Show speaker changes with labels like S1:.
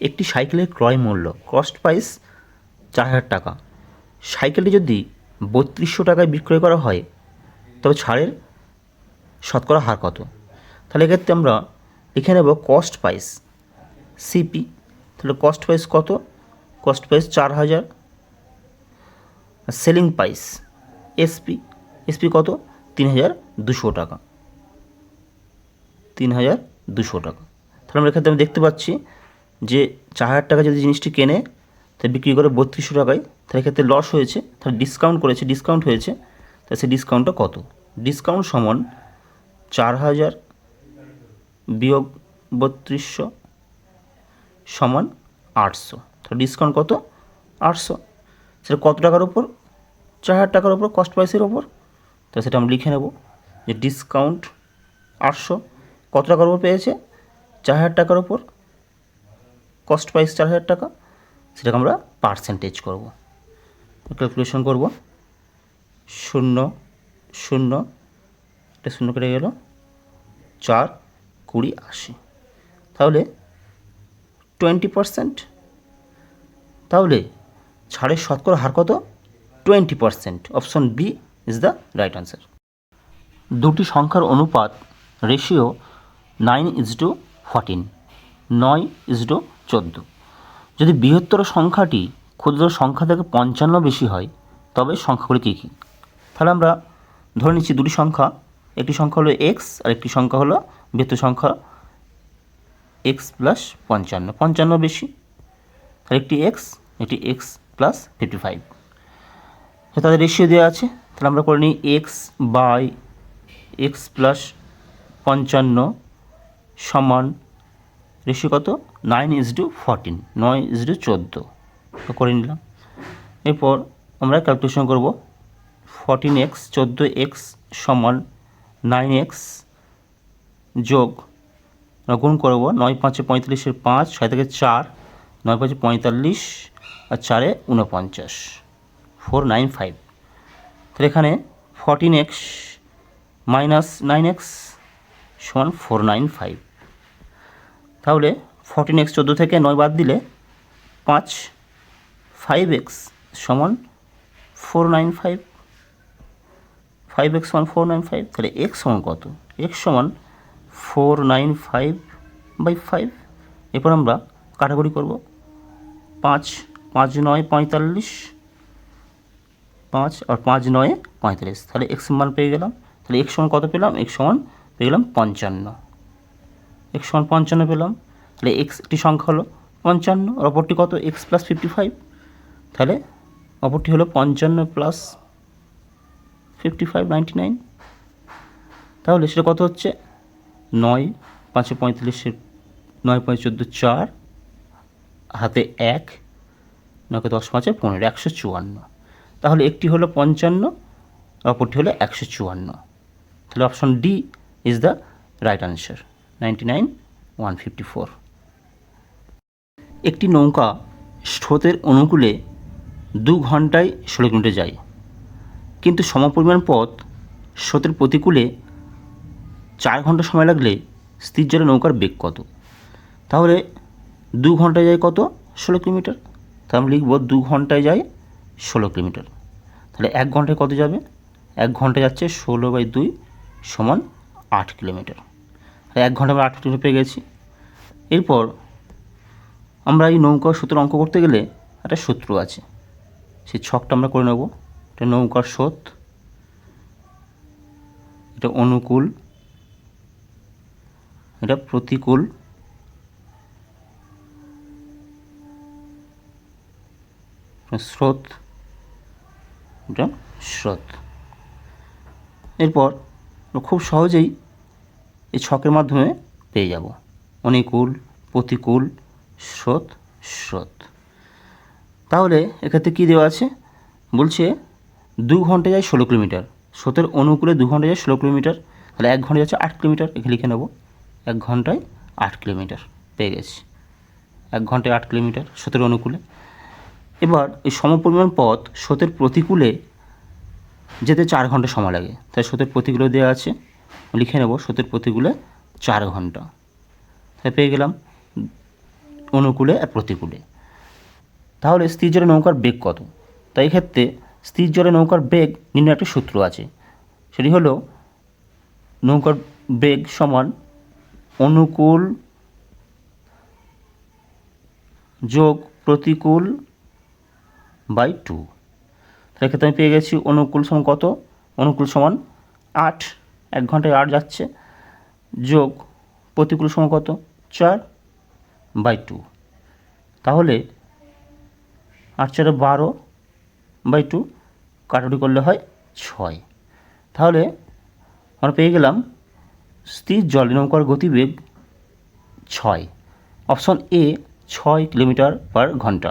S1: একটি সাইকেলের ক্রয় মূল্য কস্ট প্রাইস চার হাজার টাকা। সাইকেলটি যদি বত্রিশশো টাকায় বিক্রয় করা হয়, তবে ছাড়ের শতকরা হার কত? তাহলে এক্ষেত্রে আমরা লিখে নেব কস্ট প্রাইস সিপি তাহলে কস্ট প্রাইস কত? কস্ট প্রাইস চার হাজার। সেলিং প্রাইস এসপি এসপি কত? তিন হাজার দুশো টাকা। তিন হাজার দুশো টাকা। তাহলে আমরা এক্ষেত্রে আমি দেখতে পাচ্ছি যে চার হাজার টাকা যদি জিনিসটি কেনে, তা বিক্রি করে বত্রিশশো টাকায় তাহলে এক্ষেত্রে লস হয়েছে তাহলে ডিসকাউন্ট করেছে ডিসকাউন্ট হয়েছে, তা সেই ডিসকাউন্টটা কত? ডিসকাউন্ট সমান চার হাজার বিয়োগ বত্রিশশো সমান আটশো। তাহলে ডিসকাউন্ট কত? আটশো। সেটা কত টাকার ওপর চার হাজার টাকার ওপর কস্ট প্রাইসের ওপর তো সেটা আমরা লিখে নেব যে ডিসকাউন্ট আটশো। কত টাকার ওপর পেয়েছে? চার হাজার টাকার ওপর কস্ট প্রাইস চার হাজার টাকা, সেটাকে আমরা পার্সেন্টেজ করব। ক্যালকুলেশন করব, শূন্য শূন্য, এটা শূন্য কেটে গেল, চার, কুড়ি, আশি। তাহলে টোয়েন্টি পারসেন্ট তাহলে ছাড়ের শতকরা হার কত? Twenty percent option B is the right answer দুটি সংখ্যার অনুপাত ratio nine is to fourteen নয় ইজ টু চোদ্দ। যদি বৃহত্তর সংখ্যাটি ক্ষুদ্র সংখ্যা থেকে পঞ্চান্ন বেশি হয়, তবে সংখ্যাগুলি কী কী? তাহলে আমরা ধরে নিচ্ছি দুটি সংখ্যা। একটি সংখ্যা হলো এক্স আর একটি সংখ্যা হলো বৃহত্তর সংখ্যা এক্স প্লাস পঞ্চান্ন। পঞ্চান্ন বেশি। আর একটি এক্স একটি এক্স প্লাস ফিফটি ফাইভ তাদের রেশিও দেওয়া আছে। তাহলে আমরা করে নিই এক্স বাই এক্স প্লাস পঞ্চান্ন সমান রেশিও কত? নাইন ইজ টু ফরটিন, নয় ইজ টু চোদ্দ। করে নিলাম। এরপর আমরা ক্যালকুলেশন করব ফরটিন এক্স, চোদ্দ এক্স সমান নাইন এক্স যোগ গুণ করব নয় পাঁচে পঁয়তাল্লিশের পাঁচ, ছয় থেকে চার, নয় পাঁচে পঁয়তাল্লিশ, আর চারে উনপঞ্চাশ ফোর নাইন ফাইভ। তাহলে এখানে fourteen X minus nine X সমান ফোর নাইন ফাইভ। তাহলে ফর্টিন এক্স চোদ্দ থেকে নয় বাদ দিলে পাঁচ ফাইভ এক্স সমান four nine five five X সমান ফোর নাইন ফাইভ তাহলে এক্স সমান কত? এক্স সমান four nine five by five এরপর আমরা কাটাকুটি করব। পাঁচ পাঁচ নয় পঁয়তাল্লিশ, পাঁচ আর পাঁচ নয়ে পঁয়তাল্লিশ। তাহলে এক্স মান পেয়ে গেলাম। তাহলে এক্স সমান কত পেলাম? এক্স সমান পেয়ে গেলাম পঞ্চান্ন। এক্স সমান পঞ্চান্ন পেলাম। তাহলে এক্স একটি সংখ্যা হলো পঞ্চান্ন, আর অপরটি কত? এক্স প্লাস ফিফটি ফাইভ তাহলে অপরটি হলো পঞ্চান্ন plus fifty five ninety nine তাহলে সেটা কত হচ্ছে? নয় পাঁচে পঁয়তাল্লিশের নয় পাঁচ চোদ্দ চার, হাতে এক, নয়কে দশ পাঁচে পনেরো, একশো চুয়ান্ন। তাহলে একটি হলো পঞ্চান্ন অপরটি হলো একশো চুয়ান্ন। তাহলে option D is the right answer ninety nine, one fifty four. একটি নৌকা স্রোতের অনুকূলে দু ঘন্টায় ষোলো কিলোমিটার যায়, কিন্তু সমপরিমাণ পথ স্রোতের প্রতিকূলে চার ঘণ্টা সময় লাগলে স্থির জলে নৌকার বেগ কত? তাহলে দু ঘন্টায় যায় কত? ষোলো কিলোমিটার। তা আমি লিখব দু ঘন্টায় যায় ষোলো কিলোমিটার। তাহলে এক ঘন্টায় কত যাবে? এক ঘন্টায় যাচ্ছে ষোলো বাই দুই সমান আট কিলোমিটার। এক ঘণ্টা আমরা আট কিলোমিটার পেয়ে গেছি। এরপর আমরা এই নৌকার স্রোতের অঙ্ক করতে গেলে একটা সূত্র আছে। সেই ছকটা আমরা করে নেব। এটা নৌকার স্রোত। এটা অনুকূল। এটা প্রতিকূল। স্রোত। এটা স্রোত। এরপর খুব সহজেই এই ছকের মাধ্যমে পেয়ে যাব। অনুকূল, প্রতিকূল, স্রোত স্রোত। তাহলে এক্ষেত্রে কী দেওয়া আছে? বলছে দু ঘন্টায় যায় ষোলো কিলোমিটার। স্রোতের অনুকূলে দু ঘন্টায় যায় ষোলো কিলোমিটার। তাহলে এক ঘন্টায় যাচ্ছে আট কিলোমিটার। এখানে লিখে নেব। এক ঘন্টায় আট কিলোমিটার পেয়ে গেছি। এক ঘন্টায় আট কিলোমিটার স্রোতের অনুকূলে। এবার এই সমপরিমাণ পথ স্রোতের প্রতিকূলে যেতে চার ঘণ্টা সময় লাগে। তাই স্রোতের প্রতিকূলে দেওয়া আছে লিখে নেব স্রোতের প্রতিকূলে চার ঘণ্টা। তাই পেয়ে গেলাম অনুকূলে আর প্রতিকূলে। তাহলে স্থির জলে নৌকার বেগ কত? তাই ক্ষেত্রে স্থির জলে নৌকার বেগ নির্ণয় একটা সূত্র আছে। সেটি হলো নৌকার বেগ সমান অনুকূল যোগ প্রতিকূল বাই টু। তাহলে ক্ষেত্রে আমি পেয়ে গেছি অনুকূল সমান কত? অনুকূল সমান আট। এক ঘন্টায় আট যাচ্ছে, যোগ প্রতিকূল সমান কত? চার বাই টু তাহলে আট চারে বারো বাই টু কাটাকুটি করলে হয় ছয়। তাহলে আমরা পেয়ে গেলাম স্থির জল নৌকার গতিবেগ ছয়। অপশন এ ছয় কিলোমিটার পার ঘণ্টা।